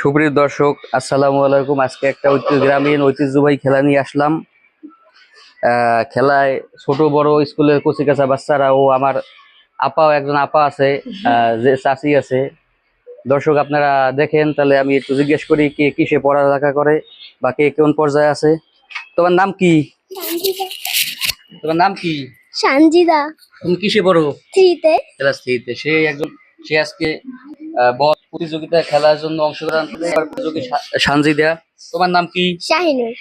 সুপ্রিয় দর্শক আসসালামু আলাইকুম। আজকে একটা ঐতিহ্য গ্রামীণ ঐতিহ্যবাহী খেলা নিয়ে আসলাম। খেলায় ছোট বড় স্কুলের কচি কাঁচা বাচ্চারা ও আমার আপাও একজন আপা আছে যে চাচি আছে। দর্শক আপনারা দেখেন তাহলে আমি একটু জিজ্ঞেস করি কে কিসে পড়ালেখা করে বা কে কোন পর্যায়ে আছে। তোমার নাম কি? তোমার নাম কি? সানজিদা। তুমি কিসে পড়ো? থ্রিতে। ক্লাস থ্রিতে। সে একজন সে আজকে বল প্রতিযোগিতায় খেলার জন্য অংশগ্রহণ প্রতিযোগী সানজিদা। তোমার নাম কি? শাহিনুর।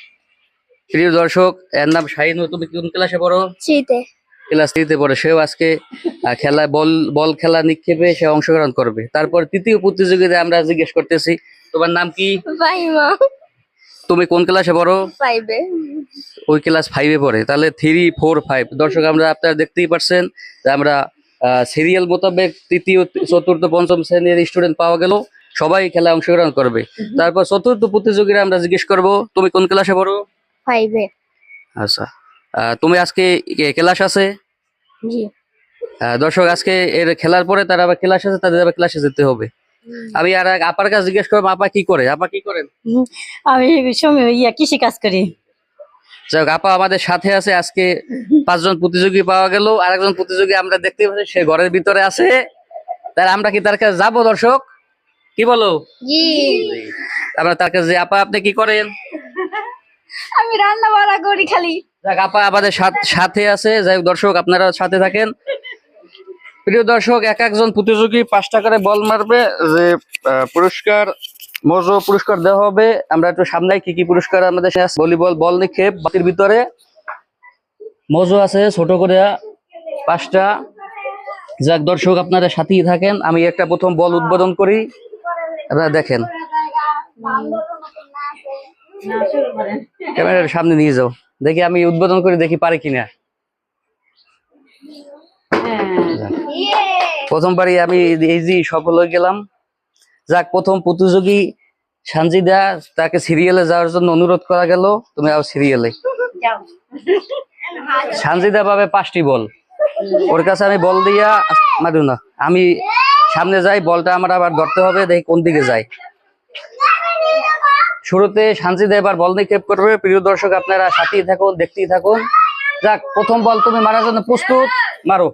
প্রিয় দর্শক এর নাম শাহিনুর। তুমি কোন ক্লাসে পড়ো? থ্রিতে। ক্লাস থ্রিতে পড়ে। সেও আজকে খেলায় বল বল খেলা নিক্ষেপে সে অংশগ্রহণ করবে। তারপর তৃতীয় প্রতিযোগিতায় আমরা জিজ্ঞেস করতেছি তোমার নাম কি? তুমি কোন ক্লাসে পড়ো? ফাইভে। ওই ক্লাস ফাইভে পড়ে। তাহলে থ্রি ফোর ফাইভ। দর্শক আমরা আপনারা দেখতেই পারছেন যে আমরা সিরিয়াল মোতাবেক তৃতীয় চতুর্থ পঞ্চম শ্রেণির স্টুডেন্ট পাওয়া গেল। সবাই খেলায় অংশগ্রহণ করবে। তারপর চতুর্থ প্রতিযোগীরা আমরা জিজ্ঞেস করব তুমি কোন ক্লাসে পড়ো? ফাইভে আচ্ছা। তুমি আজকে ক্লাস আছে? দর্শক আজকে এর খেলার পরে তারা আবার ক্লাস আছে তাদের আবার ক্লাসে যেতে হবে। আমি আর আপার কাছে জিজ্ঞেস করব আপা কি করে? আপা কি করেন? আমি ইয়া কৃষি কাজ করি। যাই হোক, আপা আমাদের সাথে আছে আজকে পাঁচজন প্রতিযোগী পাওয়া গেল আরেকজন প্রতিযোগী আমরা দেখতে পাচ্ছি সে ঘরের ভিতরে আছে। তাহলে আমরা কি তার কাছে যাব দর্শক? কি বলো? আমরা তার কাছে। আপা আপনি কি করেন? আমি রান্না বাড়া করি খালি। যাক আপা আমাদের সাথে আছে যাই হোক, দর্শক আপনারা সাথে থাকেন। প্রিয় দর্শক এক একজন প্রতিযোগী পাঁচটা করে বল মারবে যে পুরস্কার মজো পুরস্কার দেওয়া হবে। আমরা একটু সামনে কি কি পুরস্কার আমাদের ভলিবল বল নিক্ষেপ বাতির ভিতরে। মজো আছে ছোট করে পাঁচটা। যাক দর্শক আপনারা সাথেই থাকেন। আমি একটা প্রথম বল উদ্বোধন করি। আপনারা দেখেন। ক্যামেরার সামনে নিয়ে যাও। দেখি আমি উদ্বোধন করে দেখি পারি কিনা। প্রথমবারই আমি এই যে সফল হয়ে গেলাম। যাক প্রথম প্রতিযোগী সানজিদা তাকে সিরিয়ালে যাওয়ার জন্য অনুরোধ করা গেল তুমি আও সিরিয়ালে সানজিদা পাবে পাঁচটি বল। ওর কাছে আমি বল দিয়া মারু না। আমি সামনে যাই বলটা আমার আবার ধরতে হবে দেখি কোন দিকে যাই শুরুতে সানজিদা এবার বল নিক্ষেপ করবে। প্রিয় দর্শক আপনারা সাথেই থাকুন দেখতেই থাকুন। যাক প্রথম বল তুমি মারার জন্য প্রস্তুত। মারো।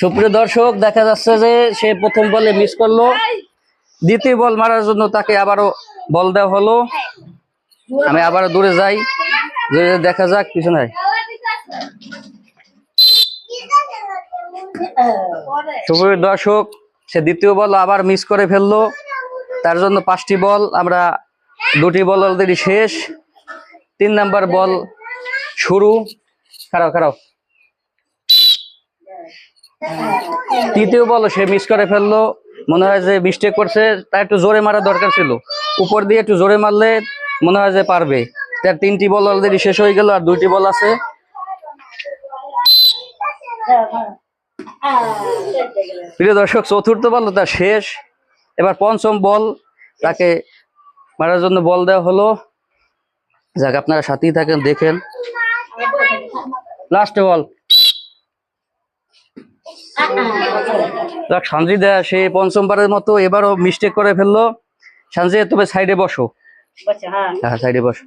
সুপ্রিয় দর্শক দেখা যাচ্ছে যে সে প্রথম বলে মিস করল। দ্বিতীয় বল মারার জন্য তাকে আবারও বল দেওয়া হলো। আমি আবারও দূরে যাই। দেখা যাক, পিছনে। সুপ্রিয় দর্শক, সে দ্বিতীয় বল আবার মিস করে ফেলল। তার জন্য পাঁচটি বল, আমরা দুটি বল অলরেডি শেষ। তিন নাম্বার বল শুরু। খারাপ খারাপ তৃতীয় বল সে মিস করে ফেলল। মনে হয় যে মিস্টেক করছে, তার একটু জোরে মারা দরকার ছিল। উপর দিয়ে একটু জোরে মারলে মনে হয় যে পারবে। তার তিনটি বল অলরেডি শেষ হয়ে গেল আর দুইটি বল আছে। প্রিয় দর্শক, চতুর্থ বল তার শেষ। এবার পঞ্চম বল তাকে মারার জন্য বল দেওয়া হলো। যাক, আপনারা সাথেই থাকেন, দেখেন। লাস্ট বল যাক সঞ্জিদা সে পঞ্চমবারের মতো এবারও মিস্টেক করে ফেলল। সঞ্জয় তুমি সাইডে বসো। হ্যাঁ। সাইডে বসো।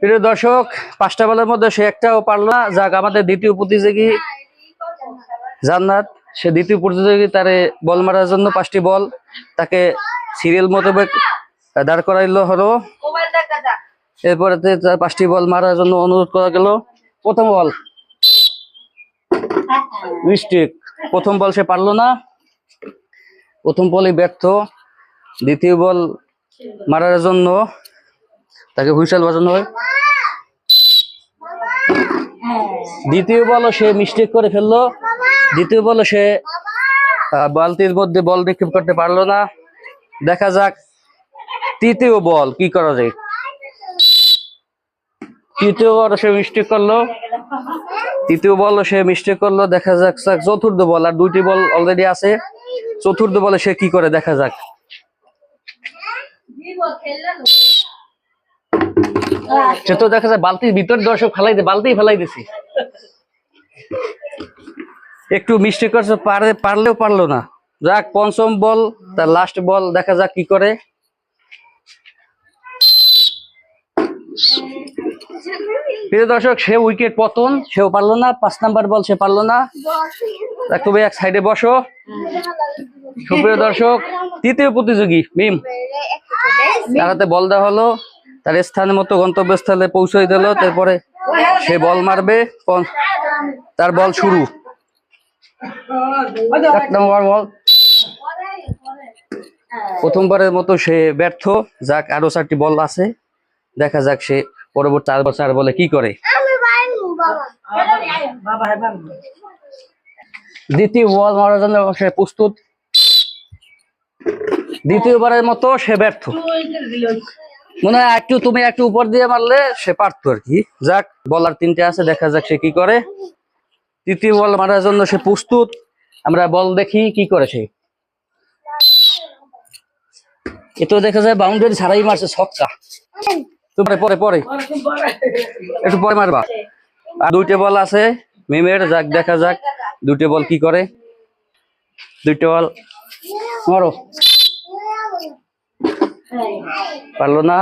প্রিয় দর্শক পাঁচটা বলের মধ্যে সে একটাও পারল না। যাক আমাদের দ্বিতীয় প্রতিযোগী জান্নাত সে দ্বিতীয় প্রতিযোগী তারে বল মারার জন্য পাঁচটি বল। তাকে সিরিয়াল মোতাবেক দাঁড় করাইলো হলো। এরপরে তার পাঁচটি বল মারার জন্য অনুরোধ করা গেল। প্রথম বল। মিস্টেক প্রথম বল সে পারল না। প্রথম বলই ব্যর্থ। দ্বিতীয় বল মারার জন্য। তাকে হুইসেল বাজানো হয়। দ্বিতীয় বলও সে মিস্টেক করে ফেলল। দ্বিতীয় বলও সে বালতির মধ্যে বল নিক্ষেপ করতে পারল না। দেখা যাক তৃতীয় বল কি করা যায়। তৃতীয় বল সে মিস্টেক করল। তৃতীয় বল সে মিস্টেক করল, দেখা যাক চতুর্থ বল, আর দুইটি বল অলরেডি আছে। চতুর্থ বলে সে কি করে, দেখা যাক। সে তো দেখা যায় বালতির ভিতর দর্শক ফেলাই দে বালতি ফেলাই দিছি একটু মিস্টেক করছে, পারে পারলেও পারল না। যাক, পঞ্চম বল, তার লাস্ট বল, দেখা যাক কি করে। প্রিয় দর্শক, সে উইকেট পতন, সেও পারল না, পাঁচ নাম্বার বল সে পারল না। তুমি এক সাইডে বসো। সুপ্রিয় দর্শক, তৃতীয় প্রতিযোগী, মিম। তার বল দেওয়া হলো, তার স্থানের মতো গন্তব্যস্থলে পৌঁছে দিল, তারপরে সে বল মারবে তার বল শুরু। এক নম্বর বল। প্রথমবারের মতো সে ব্যর্থ, যাক আরও চারটি বল আছে, দেখা যাক সে পরবর্তী চার বছর বলে কি করে? দ্বিতীয় বল মারার জন্য সে প্রস্তুত। দ্বিতীয়বারের মতো সে ব্যর্থ। মনে হয় একটু তুমি একটু উপর দিয়ে মারলে সে পারতো আর কি। যাক বলার তিনটে আছে দেখা যাক সে কি করে। তৃতীয় বল মারার জন্য সে প্রস্তুত। আমরা বল দেখি কি করে সে। এতো দেখা যায় বাউন্ডারি ছাড়াই মারছে ছক্কা। তো পরে পরে। একটু পরে মারবা। আর দুইটা বল আছে, মিমের, যাক, দেখা যাক। দুইটা বল কি করে? দুইটা বল। মারো। পারল না?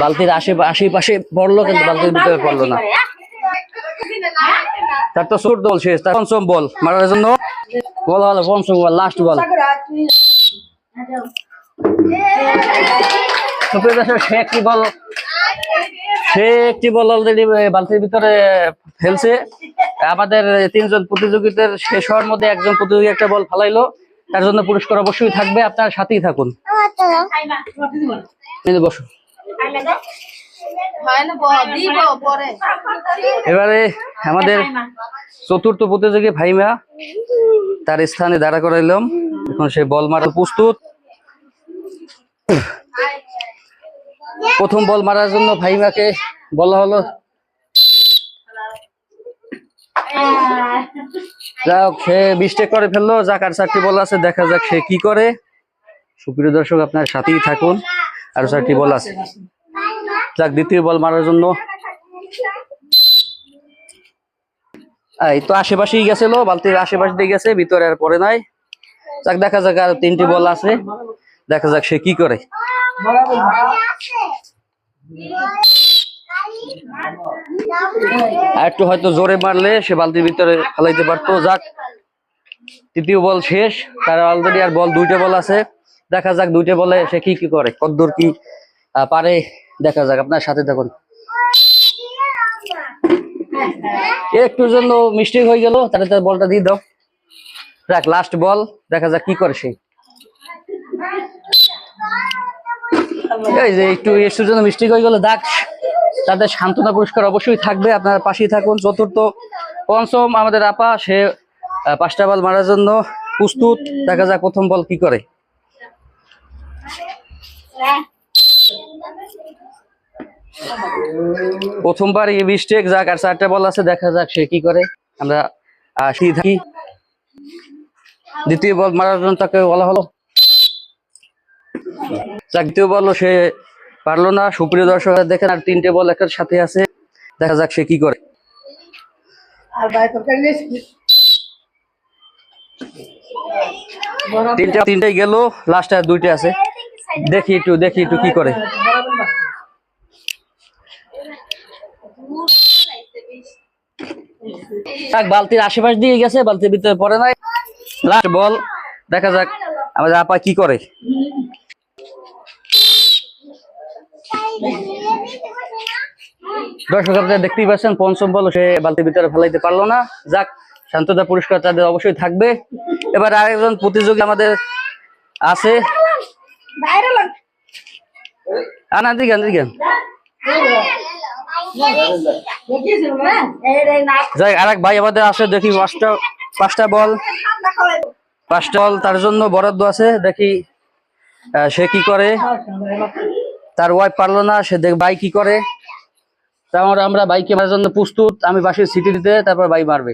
বালতির আশে আশেপাশে পড়ল কিন্তু বালতির ভিতরে পড়ল না। তার তো চোর দল শেষ, তার পঞ্চম বল মারার জন্য। বল হলো পঞ্চম বল লাস্ট বল। একটি বল সে একটি বল অলরেডি বালতির ভিতরে ফেলছে। আমাদের তিনজন প্রতিযোগিতার শেষ হওয়ার মধ্যে একজন প্রতিযোগী একটা বল ফালাইলো। তার জন্য পুরস্কার অবশ্যই থাকবে, আপনার সাথেই থাকুন। বসো। এবারে আমাদের চতুর্থ প্রতিযোগী ভাইমা, তার স্থানে দাঁড়া করাইলাম। এখন সে বল মারার প্রস্তুত। প্রথম বল মারার জন্য ভাইমাকে বলা হলো। যাক সে মিস্টেক করে ফেলল, যাক, আর চারটি বল আছে, দেখা যাক সে কি করে। সুপ্রিয় দর্শক, আপনার সাথেই থাকুন, আর চারটি বল আছে। যাক, দ্বিতীয় বল মারার জন্য। এই তো আশেপাশেই গেছিল, বালতির আশেপাশে দিয়ে গেছে, ভিতরে আর পড়ে নাই। যাক, দেখা যাক, আর তিনটি বল আছে। দেখা যাক সে কি করে। একটু হয়তো জোরে মারলে সে বালতির ভিতরে ফেলাইতে পারতো। যাক তৃতীয় বল শেষ। তার অলরেডি আর বল দুইটা বল আছে। দেখা যাক দুইটা বলে সে কি কি করে কদ্দূর কি আহ, পারে। দেখা যাক আপনার সাথে থাকুন। একটুর জন্য মিস্টেক হয়ে গেল। তাহলে তার বলটা দিয়ে দাও। দেখ লাস্ট বল। দেখা যাক কি করে সে এই যে একটু জন্য মিস্টেক হয়ে গেল, দেখ। তাদের সান্ত্বনা পুরস্কার অবশ্যই থাকবে, আপনার পাশেই থাকুন। চতুর্থ, পঞ্চম, আমাদের আপা, সে পাঁচটা বল মারার জন্য প্রস্তুত। দেখা যাক প্রথম বল কি করে। প্রথমবার এই মিস্টেক যাক, আর চারটা বল আছে, দেখা যাক সে কি করে। আমরা থাকি দ্বিতীয় বল মারার জন্য তাকে বলা হলো। যাক দ্বিতীয় সে পারল না। সুপ্রিয় দর্শক, দেখেন আর তিনটে বল একের সাথে আছে। দেখা যাক সে কি করে। তিনটা, তিনটাই গেল। লাস্টে আর দুইটা আছে। দেখি একটু দেখি একটু কি করে। বালতির আশেপাশ দিয়ে গেছে, বালতির ভিতরে পড়ে নাই। লাস্ট বল, দেখা যাক। আমাদের আপা কি করে। দর্শক, আপনারা দেখতেই পাচ্ছেন পঞ্চম বল সে বালতির ভিতরে ফেলাইতে পারল না। যাক শান্ততা পুরস্কার তাদের অবশ্যই থাকবে। এবার আরেকজন প্রতিযোগী আমাদের আছে। আনা যাই, আরেক ভাই আমাদের আছে, দেখি পাঁচটা পাঁচটা বল। পাঁচটা বল তার জন্য বরাদ্দ আছে, দেখি সে কি করে। তার ওয়াইফ পারল না, সে দেখ, ভাই কি করে? তারপর আমরা বাইকে মারার জন্য প্রস্তুত, আমি পাশে সিটি দিতে, তারপর ভাই মারবে।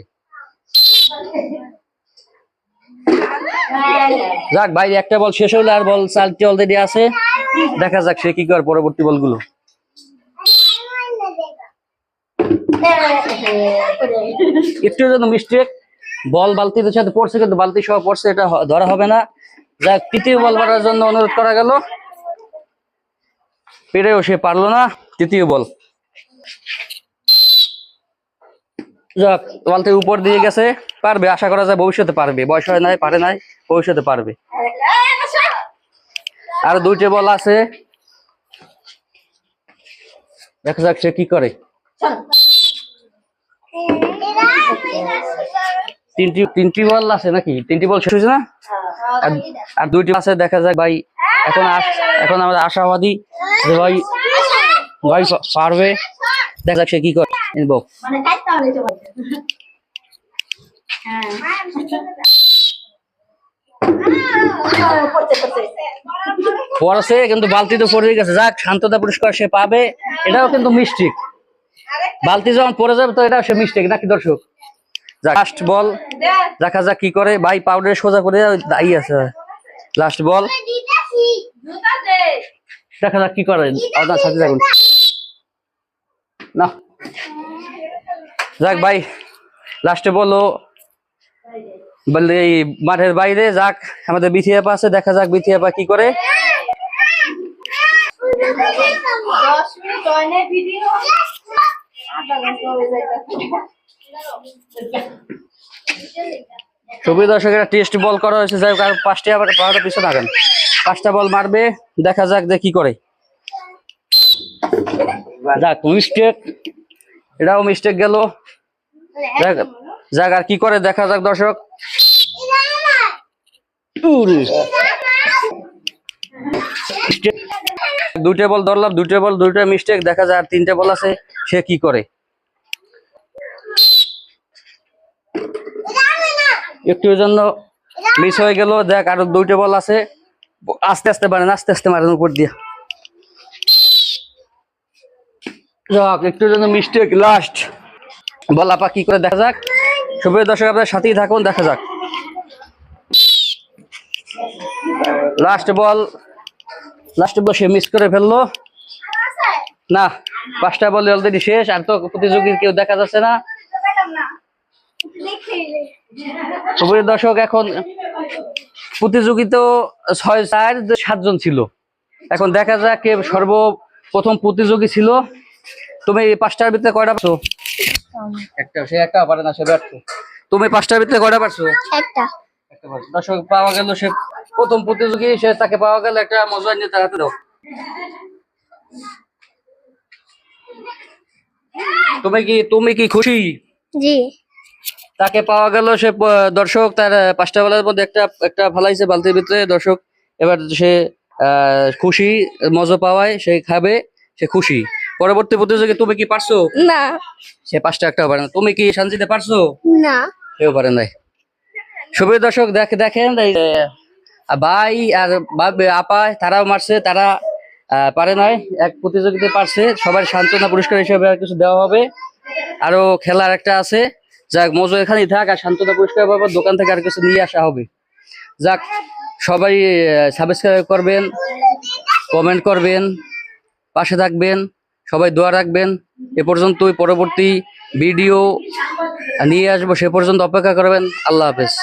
যাক, ভাই, একটা বল শেষ হলো আর বল চালটি অলরেডি আছে। দেখা যাক সে কি করে পরবর্তী বলগুলো। একটু জন্য মিস্টেক বল বালতির সাথে পড়ছে, কিন্তু বালতি সহ পড়ছে, এটা ধরা হবে না। যাক, তৃতীয় বল মারার জন্য অনুরোধ করা গেল। পেরেও সে পারল না। তৃতীয় বল। যাক বালতির উপর দিয়ে গেছে। পারবে, আশা করা যায় ভবিষ্যতে পারবে। বয়স হয় নাই, পারে নাই, ভবিষ্যতে পারবে। আর দুইটি বল আছে। দেখা যাক সে কি করে। তিনটি তিনটি বল আছে নাকি? তিনটি বল শেষ হয়েছে না? আর দুইটি আছে, দেখা যাক ভাই এখন আস- এখন আমরা আশাবাদী যে ভাই ভাই পারবে। দেখা সে কি করে। নিবো পড়ছে কিন্তু বালতি তো পড়ে গেছে। যাক শান্ততা পুরস্কার সে পাবে। এটাও কিন্তু মিস্টেক বালতি যখন পড়ে যাবে তো এটা সে মিস্টেক নাকি দর্শক? লাস্ট বল দেখা যাক কি করে। ভাই পাউডার সোজা করে দাঁড়িয়ে আছে। লাস্ট বল দেখা যাক কি করে আপনার সাথে থাকুন। না। যাক ভাই লাস্টে বলো বললে এই মাঠের বাইরে যাক, আমাদের বিথিয়াপা আছে, দেখা যাক বিথিয়াপা কি করে। ছবি দর্শকেরা টেস্ট বল করা হয়েছে, যাই হোক, আর পাঁচটা আবার বারোটা পিছনে আগান পাঁচটা বল মারবে, দেখা যাক যে কি করে। যাক মিস্টেক এটাও মিস্টেক গেল। যাক আর কি করে, দেখা যাক দর্শক। দুইটা বল ধরলাম, দুইটা বল, দুইটা মিস্টেক দেখা যায় আর তিনটা বল আছে, সে কি করে। একটু জন্য মিস হয়ে গেল, দেখ, আরও দুইটা বল আছে। আস্তে আস্তে মারেন আস্তে আস্তে মারেন উপর দিয়ে। যাক, একটু জন্য মিস্টেক লাস্ট বল আপা, কি করে দেখা যাক? শুভেচ্ছা দর্শক, আপনার সাথেই থাকুন, দেখা যাক। লাস্ট বল লাস্ট বল সে মিস করে ফেলল। না, পাঁচটা বল অলরেডি শেষ, আর তো প্রতিযোগী কেউ দেখা যাচ্ছে না। সুপ্রিয় দর্শক, এখন প্রতিযোগিতা ছয় চার সাতজন ছিল। এখন দেখা যাক কে সর্বপ্রথম প্রতিযোগী ছিল। তুমি এই পাঁচটার ভিতরে কয়টা পারছ? একটা সে একটা পারে না সে ব্যর্থ। তুমি পাঁচটার ভিতরে কয়টা পারছ? একটা। একটা দর্শক পাওয়া গেল সে প্রথম প্রতিযোগী সে তাকে পাওয়া গেল একটা মজা নিয়ে তার হাতে দাও। তুমি কি তুমি কি খুশি? জি। তাকে পাওয়া গেল সে দর্শক তার পাঁচটা বেলার মধ্যে একটা একটা ফালাইছে বালতির ভিতরে। দর্শক এবার সে খুশি মজা পাওয়ায় সে খাবে সে খুশি। পরবর্তী প্রতিযোগী তুমি কি পারছ? না। সে পাঁচটা একটা পারে না। তুমি কি শান্তিতে পারছ? না। কেউ পারে নাই। সুপ্রিয় দর্শক দেখ দেখেন ভাই আর আপা তারাও মারছে তারা পারে নাই। এক প্রতিযোগিতায় পারছে। সবার সান্ত্বনা পুরস্কার হিসেবে আর কিছু দেওয়া হবে। আরও খেলার একটা আছে। যাক, মজু এখানেই থাক আর সান্ত্বনা পুরস্কার পাবো দোকান থেকে আর কিছু নিয়ে আসা হবে। যাক, সবাই সাবস্ক্রাইব করবেন কমেন্ট করবেন, পাশে থাকবেন, সবাই দোয়া রাখবেন। এ পর্যন্তই, পরবর্তী ভিডিও নিয়ে আসব, সে পর্যন্ত অপেক্ষা করবেন। আল্লাহ হাফেজ।